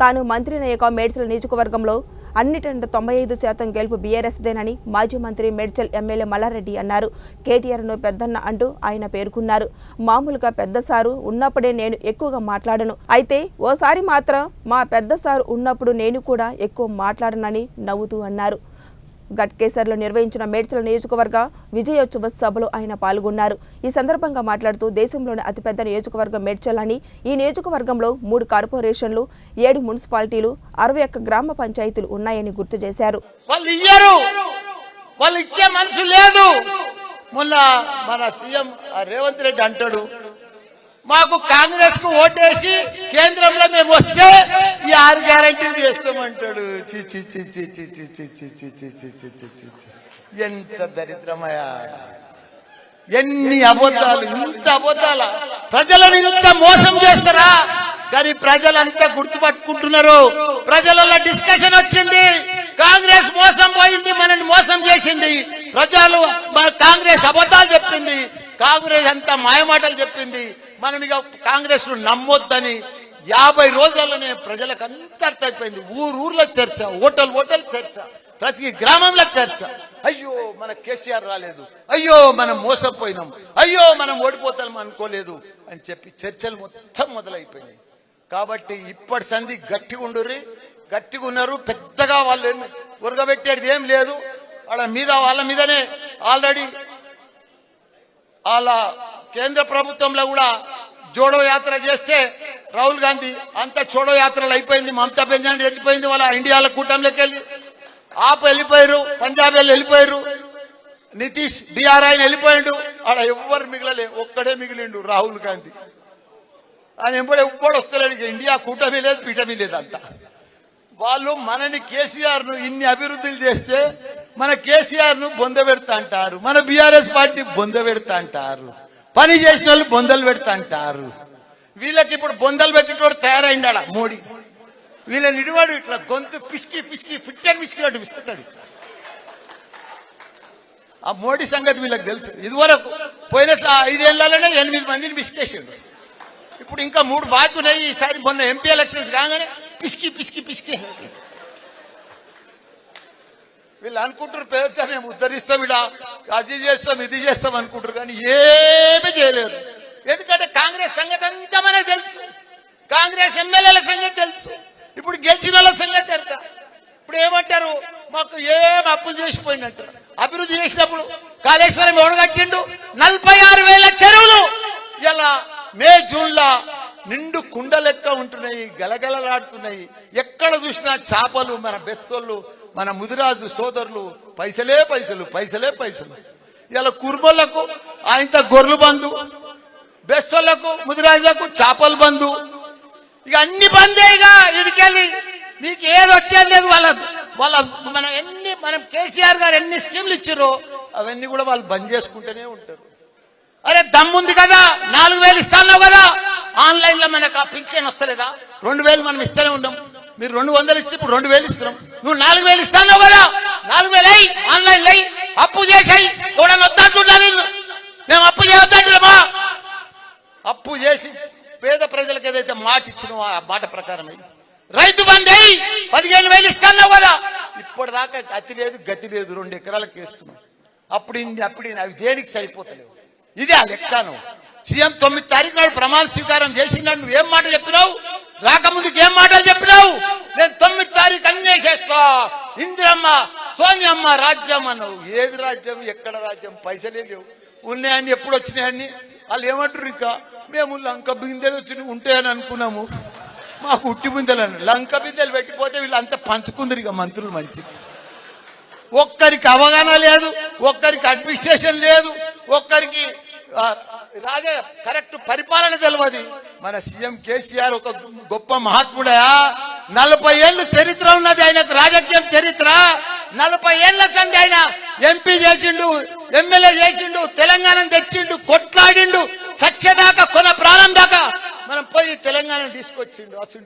తాను మంత్రినయ్యాక మేడ్చల్ నియోజకవర్గంలో అన్నిటంటే తొంభై ఐదు శాతం గెలుపు బీఆర్ఎస్దేనని మాజీ మంత్రి మేడ్చల్ ఎమ్మెల్యే మల్లారెడ్డి అన్నారు. కేటీఆర్ను పెద్దన్న అంటూ ఆయన పేర్కొన్నారు. మామూలుగా పెద్ద సారు ఉన్నప్పుడే నేను ఎక్కువగా మాట్లాడను. అయితే ఓసారి మాత్రం మా పెద్ద సారు ఉన్నప్పుడు నేను కూడా ఎక్కువ మాట్లాడనని నవ్వుతూ అన్నారు. గట్కేసర్లో నిర్వహించిన మేడ్చల్ నియోజకవర్గ విజయోత్సవ సభలో ఆయన పాల్గొన్నారు. ఈ సందర్భంగా మాట్లాడుతూ దేశంలోని అతిపెద్ద నియోజకవర్గం మేడ్చల్ అని ఈ నియోజకవర్గంలో మూడు కార్పొరేషన్లు ఏడు మున్సిపాలిటీలు అరవై ఒక్క గ్రామ పంచాయతీలు ఉన్నాయని గుర్తు చేశారు. వాళ్ళు ఇయ్యరు. వాళ్ళు ఇచ్చే మనసు లేదు. మొన్న మన సీఎం రేవంత్ రెడ్డి అంటాడు మాకు కాంగ్రెస్కు ఓటేసి కేంద్రంలో మేము వస్తే ఆరు గ్యారంటీలు చేస్తామంటాడు చి చి చి చి చి చి చి చి చి చి చి చి చి చి చి. ఎంత దరిద్రమయా ఎన్ని అబద్ధాలు ఇంత అబద్ధాల ప్రజలను ఇంత మోసం చేస్తారా కానీ ప్రజలంతా గుర్తుపట్టుకుంటున్నారు ప్రజలలో డిస్కషన్ వచ్చింది కాంగ్రెస్ మోసం పోయింది మనల్ని మోసం చేసింది ప్రజలు కాంగ్రెస్ అబద్ధాలు చెప్పింది కాంగ్రెస్ అంతా మాయమాటలు చెప్పింది మనం ఇక కాంగ్రెస్ను నమ్మొద్దని యాభై రోజులలోనే ప్రజలకు అంత అర్థమైపోయింది. ఊరు ఊర్లో చర్చ హోటల్ ఓటల్ చర్చ ప్రతి గ్రామంలో చర్చ. అయ్యో మన కేసీఆర్ రాలేదు. అయ్యో మనం మోసపోయినాం. అయ్యో మనం ఓడిపోతాం అనుకోలేదు అని చెప్పి చర్చలు మొత్తం మొదలైపోయినాయి. కాబట్టి ఇప్పటి సంధి గట్టిగా ఉండుర్రి. గట్టిగా ఉన్నారు. పెద్దగా వాళ్ళు ఉరగబెట్టేది ఏం లేదు. వాళ్ళ మీద వాళ్ళ మీదనే ఆల్రెడీ వాళ్ళ కేంద్ర ప్రభుత్వంలో కూడా జోడో యాత్ర చేస్తే రాహుల్ గాంధీ అంత చోడో యాత్రలు అయిపోయింది మమతా బెంజాన్ వెళ్ళిపోయింది వాళ్ళ ఇండియాల కూటమిలోకి వెళ్ళి ఆప్ వెళ్ళిపోయారు పంజాబ్ వెళ్ళి వెళ్ళిపోయారు. నితీష్ బీఆర్ ఆయన వెళ్ళిపోయాడు. ఆడ ఎవ్వరు మిగలలే ఒక్కడే మిగిలిండు రాహుల్ గాంధీ. ఆయన ఎంబడి ఎవ్వడు వస్తలేడు ఇండియా కూటమి లేదు పీఠమీ లేదు అంతా. వాళ్ళు మనని కేసీఆర్ను ఇన్ని అభివృద్ధులు చేస్తే మన కేసీఆర్ను బొంద పెడతా అంటారు. మన బీఆర్ఎస్ పార్టీ బొంద పెడతా అంటారు. పని చేసిన వాళ్ళు బొందలు పెడతా అంటారు. వీళ్ళకి ఇప్పుడు బొందలు పెట్టేటోడు తయారైండాడ? మోడీ. వీళ్ళని ఇడివాడు ఇట్లా గొంతు పిసికి పిసికి పిట్టని పిసికినట్టు పిసుకుతాడు ఆ మోడీ సంగతి వీళ్ళకి తెలుసు. ఇదివరకు పోయిన ఐదేళ్ళలోనే ఎనిమిది మందిని పిసికేసిండు ఇప్పుడు ఇంకా మూడు బాకీ ఉన్నాయి. ఈసారి మొన్న ఎంపీ ఎలక్షన్స్ కాగానే పిసికి పిసికి పిసికి. వీళ్ళు అనుకుంటారు పేరుతో మేము ఉద్ధరిస్తాం ఇలా అది చేస్తాం ఇది చేస్తాం అనుకుంటారు కానీ ఏమీ చేయలేదు ఎందుకంటే కాంగ్రెస్ సంగతి అంతా మనకు తెలుసు. కాంగ్రెస్ ఎమ్మెల్యేల సంగతి తెలుసు. ఇప్పుడు గెలిచిన వాళ్ళ సంగతి ఎరక ఇప్పుడు ఏమంటారు? మాకు ఏం అప్పులు చేసిపోయినట్టు. అభివృద్ధి చేసినప్పుడు కాళేశ్వరం ఎవడు కట్టిండు? నలభై ఆరు వేల చెరువులు. ఇలా మే జూన్ లా నిండు కుండ లెక్క ఉంటున్నాయి గలగలలాడుతున్నాయి. ఎక్కడ చూసినా చేపలు మన బెస్తోళ్ళు మన ముదిరాజు సోదరులు పైసలే పైసలు పైసలే పైసలు. ఇలా కుర్మలకు ఆయంత గొర్రెలు బంధు బెస్తోళ్ళకు ముదిరాజులకు చేపలు బంధు ఇక అన్ని బందేగా ఇడికెళ్ళి. మీకు ఏది వచ్చేది లేదు వాళ్ళ వాళ్ళ మనం ఎన్ని మనం కేసీఆర్ గారు ఎన్ని స్కీమ్లు ఇచ్చారో అవన్నీ కూడా వాళ్ళు బంద్ చేసుకుంటూనే ఉంటారు. అరే దమ్ముంది కదా నాలుగు వేలు ఇస్తాన్నావు కదా. ఆన్లైన్లో మనకు ఆ పింఛన్ వస్తలేదా? రెండు వేలు మనం ఇస్తూనే ఉన్నాం. మీరు రెండు వందలు ఇస్తే ఇప్పుడు రెండు వేలు ఇస్తున్నాం. నువ్వు నాలుగు వేలు ఇస్తాన్నావు కదా. నాలుగు వేలు అయ్యి ఆన్లైన్ అయ్యి అప్పు చేసాయి. కూడా వద్దా చూడాలి మేము అప్పు చేయొద్దంటున్నామా అప్పు చేసి పేద ప్రజలకు ఏదైతే మాట ఇచ్చినో ఆ మాట ప్రకారం రైతు బంధు పదిహేను వేలు ఇస్తాను కదా! ఇప్పటిదాకా గతి లేదు గతి లేదు రెండు ఎకరాలకు వేస్తున్నాం అప్పుడు అప్పుడు అవి దేనికి సరిపోతలేవు? ఇది ఆ లెక్కను. సీఎం తొమ్మిది తారీఖు నాడు ప్రమాణ స్వీకారం చేసిందని నువ్వు ఏం మాట చెప్పినావు? రాకముందుకు ఏం మాటలు చెప్పినావు? నేను తొమ్మిది తారీఖు అన్నీ చేస్తా. ఇందిరమ్మ సోనియమ్మ రాజ్యం అన్నావు. ఏది రాజ్యం? ఎక్కడ రాజ్యం? పైసలే లేవు. ఉన్నాయని ఎప్పుడు వచ్చినాయని? వాళ్ళు ఏమంటారు ఇంకా? మేము లంక బిందెలు వచ్చి ఉంటాయని అనుకున్నాము. మాకు ఉట్టి బిందెలు లంక బిందెలు పెట్టిపోతే వీళ్ళంతా పంచుకుందరు ఇక మంత్రులు మంచి. ఒక్కరికి అవగాహన లేదు ఒక్కరికి అడ్మినిస్ట్రేషన్ లేదు ఒక్కరికి రాజే కరెక్ట్ పరిపాలన తెలియదు మన సీఎం కేసీఆర్ ఒక గొప్ప మహాత్ముడా. నలభై ఏళ్ళు చరిత్ర ఉన్నది ఆయనకు రాజకీయం చరిత్ర. నలభై ఏళ్ళ సంది ఆయన ఎంపీ చేసిండు ఎమ్మెల్యే చేసిండు తెలంగాణ తెచ్చిండు కొట్లాడిండు. సత్యదాకా కొన ప్రాణం దాకా. మనం పోయి తెలంగాణ తీసుకొచ్చిండు అసలు